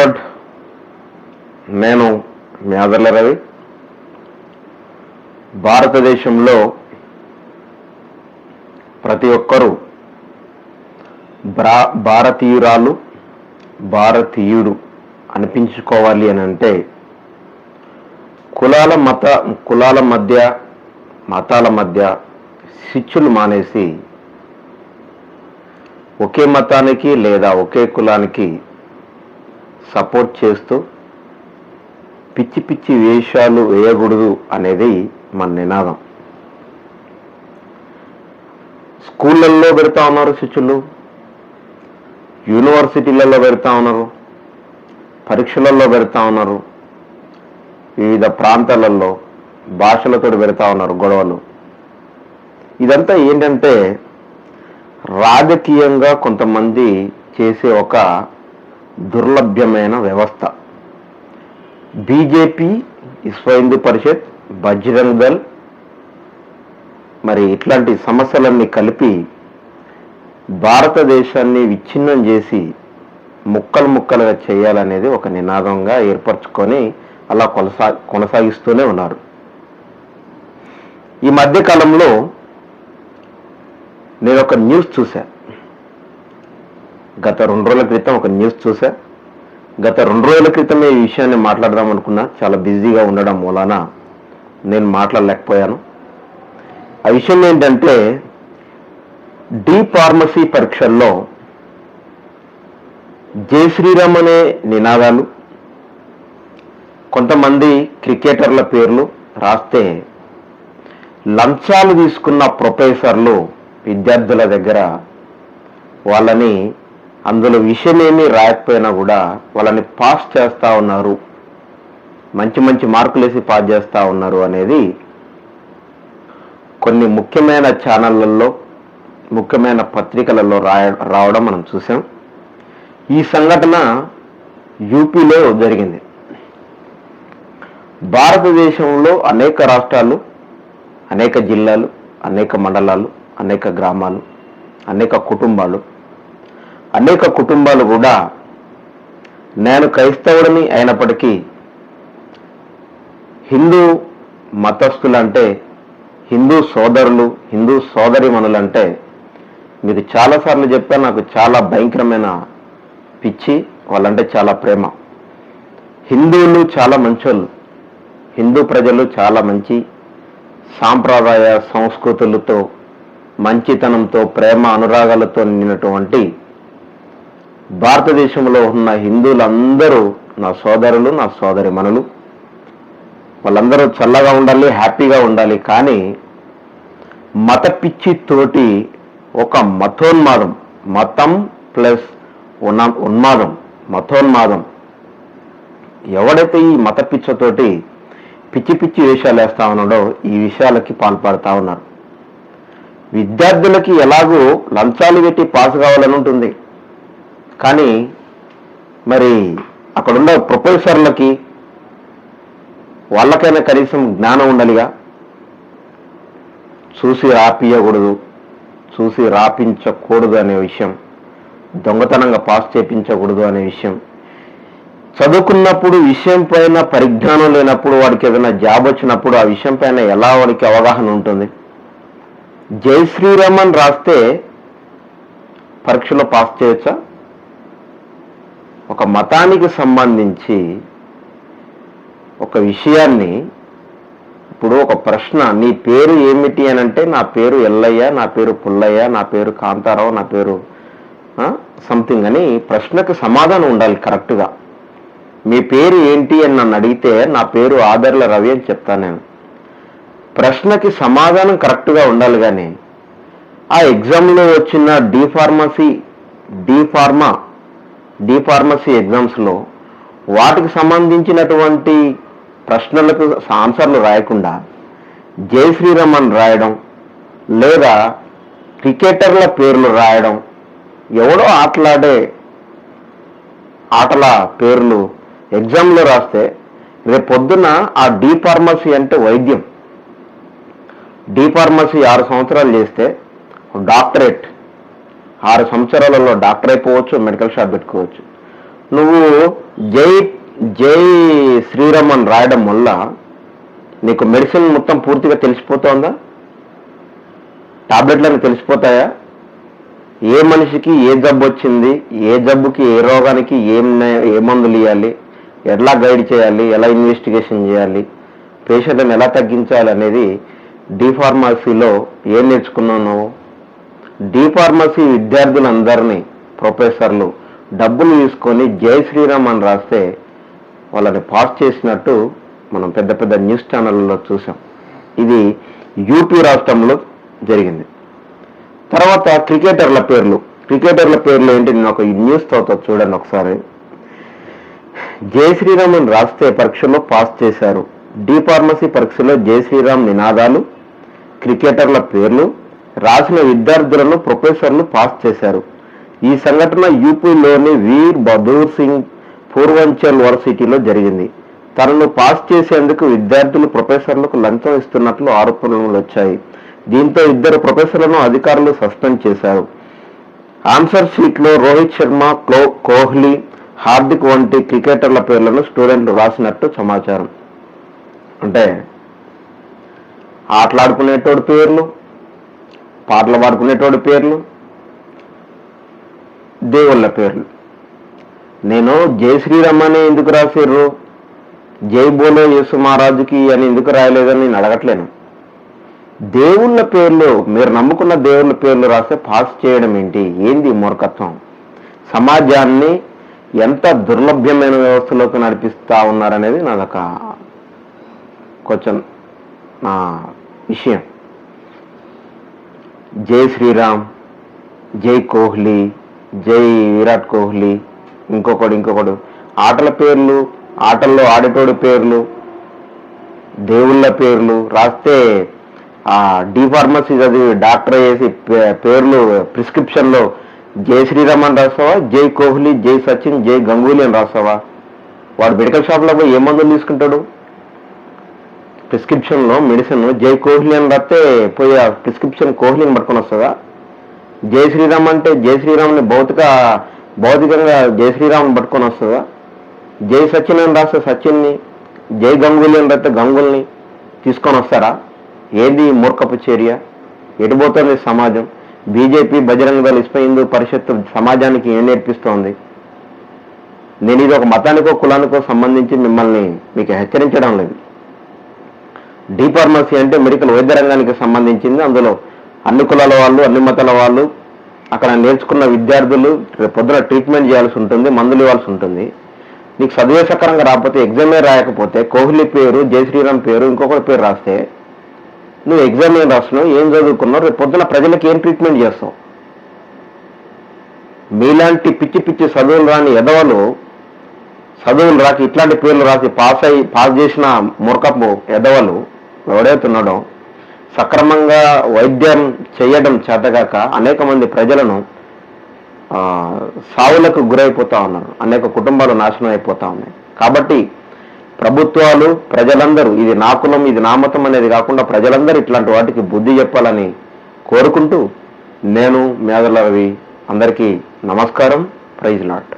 అందరికీ నేను మీ రవి. భారతదేశంలో ప్రతి ఒక్కరూ బ్రా భారతీయురాలు భారతీయుడు అనిపించుకోవాలి అని అంటే కులాల మత కులాల మధ్య మతాల మధ్య శిచ్చులు మానేసి ఒకే మతానికి లేదా ఒకే కులానికి సపోర్ట్ చేస్తూ పిచ్చి పిచ్చి వేషాలు వేయకూడదు అనేది మన నినాదం. స్కూళ్ళల్లో పెడతా ఉన్నారు శిష్యులు యూనివర్సిటీలలో పెడతా ఉన్నారు పరీక్షలలో పెడతా ఉన్నారు వివిధ ప్రాంతాలలో భాషలతో పెడతా ఉన్నారు గొడవలు. ఇదంతా ఏంటంటే రాజకీయంగా కొంతమంది చేసే ఒక దుర్లభ్యమైన వ్యవస్థ. బీజేపీ విశ్వ హిందూ పరిషత్ బజరంగ్ దళ్ మరి ఇట్లాంటి సమస్యలన్నీ కలిపి భారతదేశాన్ని విచ్ఛిన్నం చేసి ముక్కలు ముక్కలుగా చేయాలనేది ఒక నినాదంగా ఏర్పరచుకొని అలా కొనసా కొనసాగిస్తూనే ఉన్నారు. ఈ మధ్యకాలంలో నేను ఒక న్యూస్ చూశాను గత రెండు రోజుల క్రితం ఒక న్యూస్ చూసా. గత రెండు రోజుల క్రితమే ఈ విషయాన్ని మాట్లాడదాం అనుకున్నా. చాలా బిజీగా ఉండడం మూలాన నేను మాట్లాడలేకపోయాను. ఆ విషయం ఏంటంటే డి ఫార్మసీ పరీక్షల్లో జై శ్రీరామ్ అనే నినాదాలు కొంతమంది క్రికెటర్ల పేర్లు రాస్తే లంచాలు తీసుకున్న ప్రొఫెసర్లు విద్యార్థుల దగ్గర వాళ్ళని అందులో విషయమేమీ రాయకపోయినా కూడా వాళ్ళని పాస్ చేస్తూ ఉన్నారు. మంచి మంచి మార్కులు వేసి పాస్ చేస్తూ ఉన్నారు అనేది కొన్ని ముఖ్యమైన ఛానళ్ళలో ముఖ్యమైన పత్రికలలో రాయ రావడం మనం చూసాం ఈ సంఘటన యూపీలో జరిగింది. భారతదేశంలో అనేక రాష్ట్రాలు అనేక జిల్లాలు అనేక మండలాలు అనేక గ్రామాలు అనేక కుటుంబాలు అనేక కుటుంబాలు కూడా నేను క్రైస్తవుడిని అయినప్పటికీ హిందూ మతస్థులంటే హిందూ సోదరులు హిందూ సోదరిమణులంటే మీకు చాలాసార్లు చెప్పా నాకు చాలా భయంకరమైన పిచ్చి వాళ్ళంటే చాలా ప్రేమ. హిందువులు చాలా మంచోళ్ళు. హిందూ ప్రజలు చాలా మంచి సాంప్రదాయ సంస్కృతులతో మంచితనంతో ప్రేమ అనురాగాలతో నిండినటువంటి భారతదేశంలో ఉన్న హిందువులందరూ నా సోదరులు నా సోదరి మనులు. వాళ్ళందరూ చల్లగా ఉండాలి హ్యాపీగా ఉండాలి కానీ మత పిచ్చి తోటి ఒక మతోన్మాదం మతం ప్లస్ ఉన్న ఉన్మాదం మతోన్మాదం. ఎవడైతే ఈ మత పిచ్చతోటి పిచ్చి పిచ్చి వేషాలు వేస్తా ఉన్నాడో ఈ విషయాలకి పాల్పడతా ఉన్నారు. విద్యార్థులకి ఎలాగో లంచాలు పెట్టి పాస్ కావాలని ఉంటుంది. కానీ మరి అక్కడున్న ప్రొఫెసర్లకి వాళ్ళకైనా కనీసం జ్ఞానం ఉండాలిగా. చూసి రాపియకూడదు చూసి రాపించకూడదు అనే విషయం దొంగతనంగా పాస్ చేపించకూడదు అనే విషయం. చదువుకున్నప్పుడు విషయం పైన పరిజ్ఞానం లేనప్పుడు వాడికి ఏదైనా జాబ్ వచ్చినప్పుడు ఆ విషయం పైన ఎలా వాడికి అవగాహన ఉంటుంది? జై శ్రీరామన్ రాస్తే పరీక్షలో పాస్ చేయొచ్చా? ఒక మతానికి సంబంధించి ఒక విషయాన్ని ఇప్పుడు ఒక ప్రశ్న నీ పేరు ఏమిటి అని అంటే నా పేరు ఎల్లయ్య నా పేరు పుల్లయ్య నా పేరు కాంతారావు నా పేరు సంథింగ్ అని ప్రశ్నకు సమాధానం ఉండాలి కరెక్ట్గా. మీ పేరు ఏంటి అని నన్ను అడిగితే నా పేరు ఆదర్ల రవి అని చెప్తాను నేను. ప్రశ్నకి సమాధానం కరెక్ట్గా ఉండాలి కానీ ఆ ఎగ్జామ్లో వచ్చిన D pharmacy D pharma D pharmacy ఎగ్జామ్స్లో వాటికి సంబంధించినటువంటి ప్రశ్నలకు ఆన్సర్లు రాయకుండా జై శ్రీరామ్ అని రాయడం లేదా క్రికెటర్ల పేర్లు రాయడం ఎవడో ఆటలాడే ఆటల పేర్లు ఎగ్జామ్లో రాస్తే రేపు పొద్దున ఆ డీ ఫార్మసీ అంటే వైద్యం. డీ ఫార్మసీ ఆరు సంవత్సరాలు చేస్తే డాక్టరేట్ ఆరు సంవత్సరాలలో డాక్టర్ అయిపోవచ్చు మెడికల్ షాప్ పెట్టుకోవచ్చు. నువ్వు జై జై శ్రీరామ్ అని రాయడం వల్ల నీకు మెడిసిన్ మొత్తం పూర్తిగా తెలిసిపోతుందా? టాబ్లెట్లను తెలిసిపోతాయా? ఏ మనిషికి ఏ జబ్బు వచ్చింది ఏ జబ్బుకి ఏ రోగానికి ఏం ఏ మందులు ఇవ్వాలి ఎలా గైడ్ చేయాలి ఎలా ఇన్వెస్టిగేషన్ చేయాలి పేషెంట్లను ఎలా తగ్గించాలి అనేది డిఫార్మసీలో ఏం నేర్చుకున్నావు నువ్వు? డిఫార్మసీ విద్యార్థులందరినీ ప్రొఫెసర్లు డబ్బులు తీసుకొని జై శ్రీరామ్ అని రాస్తే వాళ్ళని పాస్ చేసినట్టు మనం పెద్ద పెద్ద న్యూస్ ఛానళ్ళలో చూసాం. ఇది యూపీ రాష్ట్రంలో జరిగింది. తర్వాత క్రికెటర్ల పేర్లు. క్రికెటర్ల పేర్లు ఏంటి? నేను ఒక న్యూస్ తర్వాత చూడండి ఒకసారి. జై శ్రీరామ్ అని రాస్తే పరీక్షలో పాస్ చేశారు. డిఫార్మసీ పరీక్షలో జై శ్రీరామ్ నినాదాలు క్రికెటర్ల పేర్లు రాసిన విద్యార్థులను ప్రొఫెసర్లు పాస్ చేశారు. ఈ సంఘటన యూపీలోని వీర్ బహదూర్ సింగ్ పూర్వంచల్ యూనివర్సిటీలో జరిగింది. తనను పాస్ చేసేందుకు విద్యార్థులు ప్రొఫెసర్లకు లంచం ఇస్తున్నట్లు ఆరోపణలు వచ్చాయి. దీంతో ఇద్దరు ప్రొఫెసర్లను అధికారులు సస్పెండ్ చేశారు. ఆన్సర్ షీట్లో రోహిత్ శర్మ క్లో కోహ్లీ హార్దిక్ వంటి క్రికెటర్ల పేర్లను స్టూడెంట్లు రాసినట్టు సమాచారం. అంటే ఆటలాడుకునేటోడు పేర్లు పాటలు పాడుకునేటోడి పేర్లు? దేవుళ్ళ పేర్లు. నేను జై శ్రీరామ్ అని ఎందుకు రాసిర్రు? జై బోలో యేసు మహారాజుకి అని ఎందుకు రాయలేదని నేను అడగట్లేను. దేవుళ్ళ పేర్లు మీరు నమ్ముకున్న దేవుళ్ళ పేర్లు రాస్తే పాస్ చేయడం ఏంటి? ఏంది మూర్ఖత్వం? సమాజాన్ని ఎంత దుర్లభ్యమైన వ్యవస్థలోకి నడిపిస్తా ఉన్నారనేది నాదొక కొంచెం నా విషయం. జై శ్రీరామ్ జై కోహ్లీ జై విరాట్ కోహ్లీ ఇంకొకడు ఇంకొకడు. ఆటల పేర్లు ఆటల్లో ఆడేటోడి పేర్లు దేవుళ్ళ పేర్లు రాస్తే ఆ డి ఫార్మసీ చదివి డాక్టర్ చేసి పే- పేర్లు ప్రిస్క్రిప్షన్లో జై శ్రీరామ్ అని రాస్తావా జై కోహ్లీ జై సచిన్ జై గంగూలీ అని రాస్తావా? వాడు మెడికల్ షాప్లో పోయి ఏ మందులు తీసుకుంటాడు? ప్రిస్క్రిప్షన్ మెడిసిన్ జై కోహ్లీ అని రాస్తే పోయి ఆ ప్రిస్క్రిప్షన్ కోహ్లీని పట్టుకొని వస్తుందా? జై శ్రీరామ్ అంటే జై శ్రీరామ్ని భౌతిక భౌతికంగా జై శ్రీరామ్ని పట్టుకొని వస్తుందా? జై సచిన్ అని రాస్తే సచిన్ని జై గంగూలీ అని రాస్తే గంగుల్ని తీసుకొని వస్తారా? ఏది మూర్ఖపు చర్య? ఎటుపోతుంది సమాజం? బీజేపీ బజరంగ దళ విశ్వ హిందూ పరిషత్ సమాజానికి ఏం నేర్పిస్తోంది? నేను ఇది ఒక మతానికో కులానికో సంబంధించి మిమ్మల్ని మీకు హెచ్చరించడం లేదు. డి ఫార్మసీ అంటే మెడికల్ వైద్య రంగానికి సంబంధించింది. అందులో అన్ని కులాల వాళ్ళు అన్ని మతాల వాళ్ళు అక్కడ నేర్చుకున్న విద్యార్థులు పొద్దున ట్రీట్మెంట్ చేయాల్సి ఉంటుంది మందులు ఇవ్వాల్సి ఉంటుంది. నీకు చదివే సక్రంగా రాకపోతే ఎగ్జామే రాయకపోతే కోహ్లీ పేరు జై శ్రీరామ్ పేరు ఇంకొకటి పేరు రాస్తే నువ్వు ఎగ్జామ్ ఏం రాస్తున్నావు ఏం చదువుకున్నావు రేపు పొద్దున ప్రజలకు ఏం ట్రీట్మెంట్ చేస్తావు? మీలాంటి పిచ్చి పిచ్చి చదువులు రాని ఎదవలు చదువులు రాసి ఇట్లాంటి పేర్లు రాసి పాస్ అయి పాస్ చేసిన మురకపు ఎదవలు ఎవడైతున్నాడో సక్రమంగా వైద్యం చేయడం చేతగాక అనేక మంది ప్రజలను సావులకు గురైపోతా ఉన్నారు. అనేక కుటుంబాలు నాశనం అయిపోతా ఉన్నాయి. కాబట్టి ప్రభుత్వాలు ప్రజలందరూ ఇది నా కులం ఇది నా మతం అనేది కాకుండా ప్రజలందరూ ఇట్లాంటి వాటికి బుద్ధి చెప్పాలని కోరుకుంటూ నేను మేదల రవి అందరికీ నమస్కారం. Praise lot